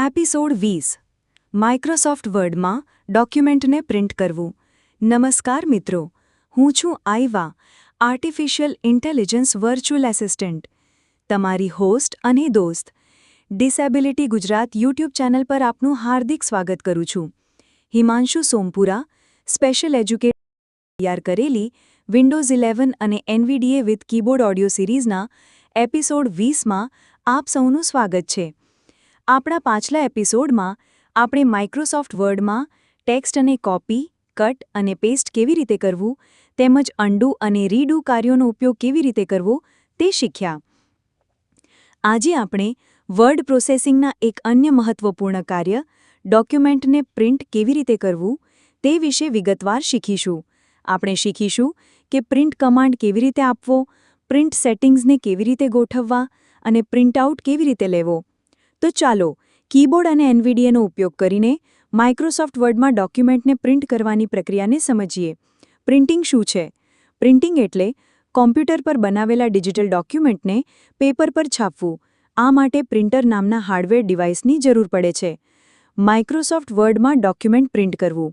Episode વીસ. Microsoft વર્ડમાં ડોક્યુમેન્ટને print કરવું. નમસ્કાર મિત્રો, હું છું Aiva artificial intelligence virtual assistant તમારી હોસ્ટ અને દોસ્ત ડિસેબિલિટી ગુજરાત યુટ્યુબ ચેનલ પર આપનું હાર્દિક સ્વાગત કરું છું. હિમાંશુ સોમપુરા સ્પેશિયલ એજ્યુકેટ તૈયાર કરેલી વિન્ડોઝ ઇલેવન અને એનવીડીએ વિથ કીબોર્ડ ઓડિયો સિરીઝના એપિસોડ વીસમાં આપ સૌનું સ્વાગત છે. આપણા પાછલા એપિસોડમાં આપણે માઇક્રોસોફ્ટ વર્ડમાં ટેક્સ્ટ અને કોપી કટ અને પેસ્ટ કેવી રીતે કરવું, તેમજ અન્ડુ અને રીડુ કાર્યોનો ઉપયોગ કેવી રીતે કરવો તે શીખ્યા. આજે આપણે વર્ડ પ્રોસેસિંગના એક અન્ય મહત્વપૂર્ણ કાર્ય ડોક્યુમેન્ટને પ્રિન્ટ કેવી રીતે કરવું તે વિશે વિગતવાર શીખીશું. આપણે શીખીશું કે પ્રિન્ટ કમાન્ડ કેવી રીતે આપવો પ્રિન્ટ સેટિંગ્સને કેવી રીતે ગોઠવવા અને પ્રિન્ટઆઉટ કેવી રીતે લેવો. તો ચાલો, કીબોર્ડ અને એનવીડીએનો ઉપયોગ કરીને માઇક્રોસોફ્ટ વર્ડમાં ડોક્યુમેન્ટને પ્રિન્ટ કરવાની પ્રક્રિયાને સમજીએ. પ્રિન્ટિંગ શું છે? પ્રિન્ટિંગ એટલે કોમ્પ્યુટર પર બનાવેલા ડિજિટલ ડોક્યુમેન્ટને પેપર પર છાપવું. આ માટે પ્રિન્ટર નામના હાર્ડવેર ડિવાઇસની જરૂર પડે છે. માઇક્રોસોફ્ટ વર્ડમાં ડોક્યુમેન્ટ પ્રિન્ટ કરવું.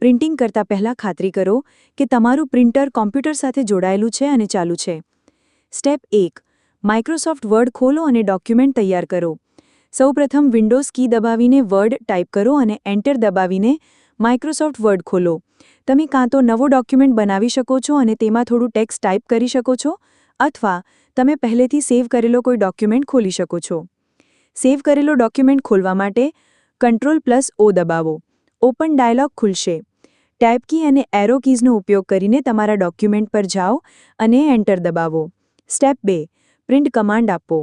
પ્રિન્ટિંગ કરતા પહેલાં ખાતરી કરો કે તમારું પ્રિન્ટર કોમ્પ્યુટર સાથે જોડાયેલું છે અને ચાલુ છે. સ્ટેપ એક. માઇક્રોસોફ્ટ વર્ડ ખોલો અને ડોક્યુમેન્ટ તૈયાર કરો. સૌપ્રથમ વિન્ડોઝ કી દબાવીને વર્ડ ટાઈપ કરો અને એન્ટર દબાવીને માઇક્રોસોફ્ટ વર્ડ ખોલો. તમે કાં તો નવો ડોક્યુમેન્ટ બનાવી શકો છો અને તેમાં થોડું ટેક્સ્ટ ટાઈપ કરી શકો છો, અથવા તમે પહેલેથી સેવ કરેલો કોઈ ડોક્યુમેન્ટ ખોલી શકો છો. સેવ કરેલો ડોક્યુમેન્ટ ખોલવા માટે કંટ્રોલ પ્લસ ઓ દબાવો. ઓપન ડાયલોગ ખુલશે. ટાઈપ કી અને એરો કીઝનો ઉપયોગ કરીને તમારા ડોક્યુમેન્ટ પર જાઓ અને એન્ટર દબાવો. સ્ટેપ બે. પ્રિન્ટ કમાન્ડ આપો.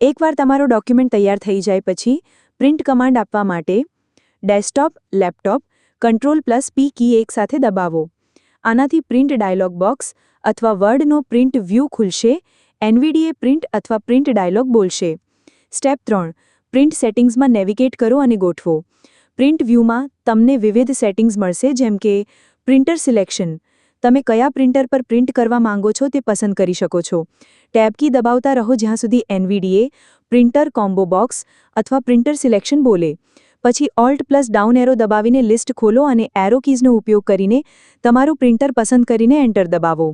એકવાર તમારો ડોક્યુમેન્ટ તૈયાર થઈ જાય પછી પ્રિન્ટ કમાન્ડ આપવા માટે desktop, laptop, control plus P key એકસાથે દબાવો. આનાથી પ્રિન્ટ ડાયલોગ બોક્સ અથવા વર્ડનો પ્રિન્ટ વ્યૂ ખુલશે, એનવીડીએ પ્રિન્ટ અથવા પ્રિન્ટ ડાયલોગ બોલશે. સ્ટેપ ત્રણ, પ્રિન્ટ સેટિંગ્સમાં નેવિગેટ કરો અને ગોઠવો. પ્રિન્ટ વ્યૂમાં તમને વિવિધ સેટિંગ્સ મળશે જેમ કે પ્રિન્ટર સિલેક્શન તમે કયા પ્રિન્ટર પર પ્રિન્ટ કરવા માંગો છો તે પસંદ કરી શકો છો. ટેબ કી દબાવતા રહો જ્યાં સુધી એનવીડીએ, પ્રિન્ટર કોમ્બો બોક્સ અથવા પ્રિન્ટર સિલેક્શન બોલે. પછી ઓલ્ટ પ્લસ ડાઉન એરો દબાવીને લિસ્ટ ખોલો અને એરો કીઝનો ઉપયોગ કરીને તમારું પ્રિન્ટર પસંદ કરીને એન્ટર દબાવો.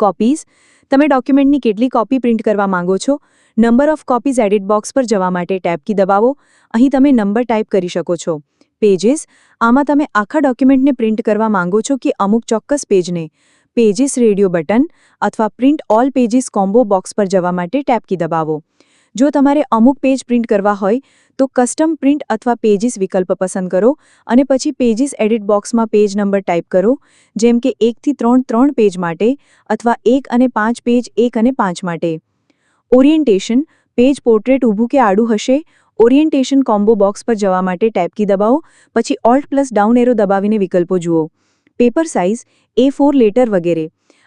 કોપીઝ તમે ડોક્યુમેન્ટની કેટલી કોપી પ્રિન્ટ કરવા માંગો છો? Number of copies edit box પર જવા માટે ટેબ કી દબાવો. અહીં તમે નંબર ટાઈપ કરી શકો છો. પેજીસ આમાં તમે આખા ડોક્યુમેન્ટને પ્રિન્ટ કરવા માંગો છો કે અમુક ચોક્કસ પેજને પેજીસ રેડિયો બટન અથવા print all pages combo box પર જવા માટે ટેબ કી દબાવો. જો તમારે અમુક પેજ પ્રિન્ટ કરવા હોય, તો કસ્ટમ પ્રિન્ટ અથવા પેજીસ વિકલ્પ પસંદ કરો અને પછી પેજીસ એડિટ બોક્સમાં પેજ નંબર ટાઈપ કરો, જેમ કે એકથી ત્રણ ત્રણ પેજ માટે અથવા એક અને પાંચ પેજ એક અને પાંચ માટે. ઓરિએન્ટેશન પેજ પોર્ટ્રેટ ઊભું કે આડું હશે ઓરિએન્ટેશન કોમ્બો બોક્સ પર જવા માટે ટેપકી દબાવો, પછી ઓલ્ટ પ્લસ ડાઉન એરો દબાવીને વિકલ્પો જુઓ. Paper size A four letter વગેરે.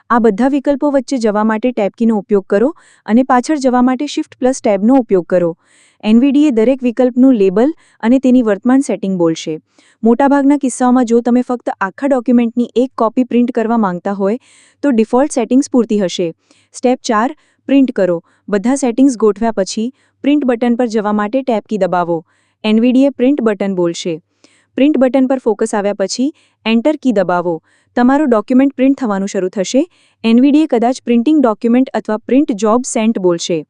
આ બધા વિકલ્પો વચ્ચે જવા માટે ટેપકીનો ઉપયોગ કરો અને પાછળ જવા માટે શિફ્ટ પ્લસ ટેબનો ઉપયોગ કરો. એનવીડીએ દરેક વિકલ્પનું લેબલ અને તેની વર્તમાન સેટિંગ બોલશે. મોટાભાગના કિસ્સાઓમાં જો તમે ફક્ત આખા ડોક્યુમેન્ટની એક કોપી પ્રિન્ટ કરવા માંગતા હોય, તો ડિફોલ્ટ સેટિંગ્સ પૂરતી હશે. સ્ટેપ ચાર પ્રિન્ટ કરો. બધા સેટિંગ્સ ગોઠવ્યા પછી પ્રિન્ટ બટન પર જવા માટે ટેબ કી દબાવો. એનવીડીએ પ્રિન્ટ બટન બોલશે. પ્રિન્ટ બટન પર ફોકસ આવ્યા પછી એન્ટર કી દબાવો. તમારું ડોક્યુમેન્ટ પ્રિન્ટ થવાનું શરૂ થશે. એનવીડીએ કદાચ પ્રિન્ટિંગ ડોક્યુમેન્ટ અથવા પ્રિન્ટ જોબ સેન્ટ બોલશે.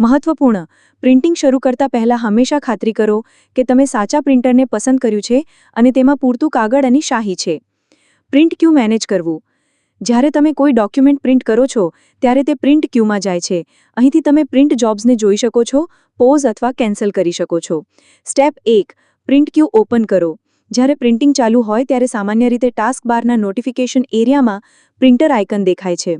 મહત્વપૂર્ણ. પ્રિન્ટિંગ શરૂ કરતા પહેલા હંમેશા ખાતરી કરો કે તમે સાચા પ્રિન્ટરને પસંદ કર્યું છે અને તેમાં પૂરતું કાગળ અને શાહી છે. પ્રિન્ટ ક્યુ મેનેજ કરવું. જ્યારે તમે કોઈ ડોક્યુમેન્ટ પ્રિન્ટ કરો છો, ત્યારે તે પ્રિન્ટ ક્યુમાં જાય છે. અહીંથી તમે પ્રિન્ટ જોબ્સને જોઈ શકો છો પોઝ અથવા કેન્સલ કરી શકો છો. સ્ટેપ એક પ્રિન્ટ ક્યુ ઓપન કરો. જ્યારે પ્રિન્ટિંગ ચાલુ હોય, ત્યારે સામાન્ય રીતે ટાસ્ક બારના નોટિફિકેશન એરિયામાં પ્રિન્ટર આઇકન દેખાય છે.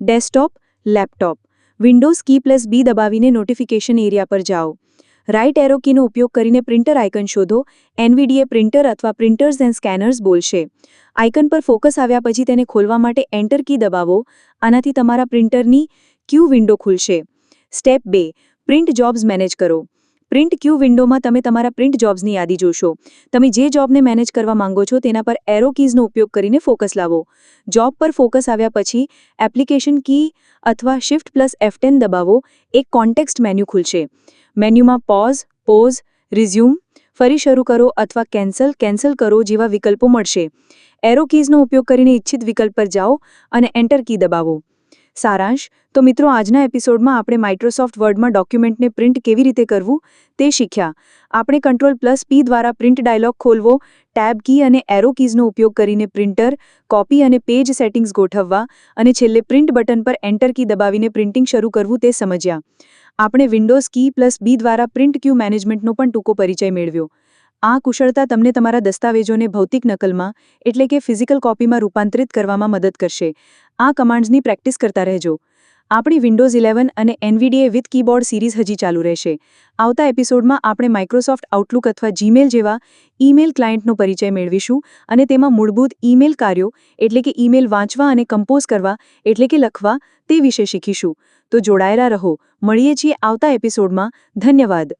Desktop laptop Windows key plus B દબાવીને નોટિફિકેશન એરિયા પર જાઓ. રાઇટ એરો કીનો ઉપયોગ કરીને પ્રિન્ટર આઇકન શોધો. એનવીડીએ પ્રિન્ટર અથવા પ્રિન્ટર્સ એન્ડ સ્કેનર્સ બોલશે. આઇકન પર ફોકસ આવ્યા પછી તેને ખોલવા માટે એન્ટર કી દબાવો. આનાથી તમારા પ્રિન્ટરની ક્યુ વિન્ડો ખુલશે. સ્ટેપ બે. પ્રિન્ટ જોબ્સ મેનેજ કરો. પ્રિન્ટ ક્યુ વિન્ડોમાં તમે તમારા પ્રિન્ટ જોબ્સની યાદી જોશો. તમે જે જોબને મેનેજ કરવા માંગો છો તેના પર એરો કીઝનો ઉપયોગ કરીને ફોકસ લાવો. જોબ પર ફોકસ આવ્યા પછી એપ્લિકેશન કી અથવા શિફ્ટ પ્લસ એફ દબાવો. એક કોન્ટેક્સ્ટ મેન્યુ ખુલશે. મેન્યુમાં પોઝ પોઝ, રિઝ્યુમ ફરી શરૂ કરો અથવા કેન્સલ કેન્સલ કરો જેવા વિકલ્પો મળશે. એરો કીઝનો ઉપયોગ કરીને ઇચ્છિત વિકલ્પ પર જાઓ અને એન્ટર કી દબાવો. સારાંશ, તો મિત્રો આજના એપિસોડમાં આપણે માઇક્રોસોફ્ટ વર્ડમાં ડોક્યુમેન્ટને પ્રિન્ટ કેવી રીતે કરવું તે શીખ્યા. આપણે કંટ્રોલ પ્લસ પી દ્વારા પ્રિન્ટ ડાયલોગ ખોલવો, ટેબ કી અને એરો કીઝનો ઉપયોગ કરીને પ્રિન્ટર, કોપી અને પેજ સેટિંગ્સ ગોઠવવા અને છેલ્લે પ્રિન્ટ બટન પર એન્ટર કી દબાવીને પ્રિન્ટિંગ શરૂ કરવું તે સમજ્યા. આપણે વિન્ડોઝ કી પ્લસ બી દ્વારા પ્રિન્ટ ક્યુ મેનેજમેન્ટનો પણ ટૂંકો પરિચય મેળવ્યો. આ કુશળતા તમને તમારા દસ્તાવેજોને ભૌતિક નકલમાં, એટલે કે ફિઝિકલ કોપીમાં રૂપાંતરિત કરવામાં મદદ કરશે. આ કમાન્ડ્સની પ્રેક્ટિસ કરતા રહેજો. આપણી વિન્ડોઝ ઇલેવન અને એનવીડીએ વિથ કીબોર્ડ સિરીઝ હજી ચાલુ રહેશે. આવતા એપિસોડમાં આપણે માઇક્રોસોફ્ટ આઉટલુક અથવા જીમેલ જેવા ઈમેલ ક્લાયન્ટનો પરિચય મેળવીશું અને તેમાં મૂળભૂત ઈમેલ કાર્યો, એટલે કે ઈમેલ વાંચવા અને કમ્પોઝ કરવા, એટલે કે લખવા, તે વિશે શીખીશું. તો જોડાયેલા રહો. મળીએ છીએ આવતા એપિસોડમાં. ધન્યવાદ.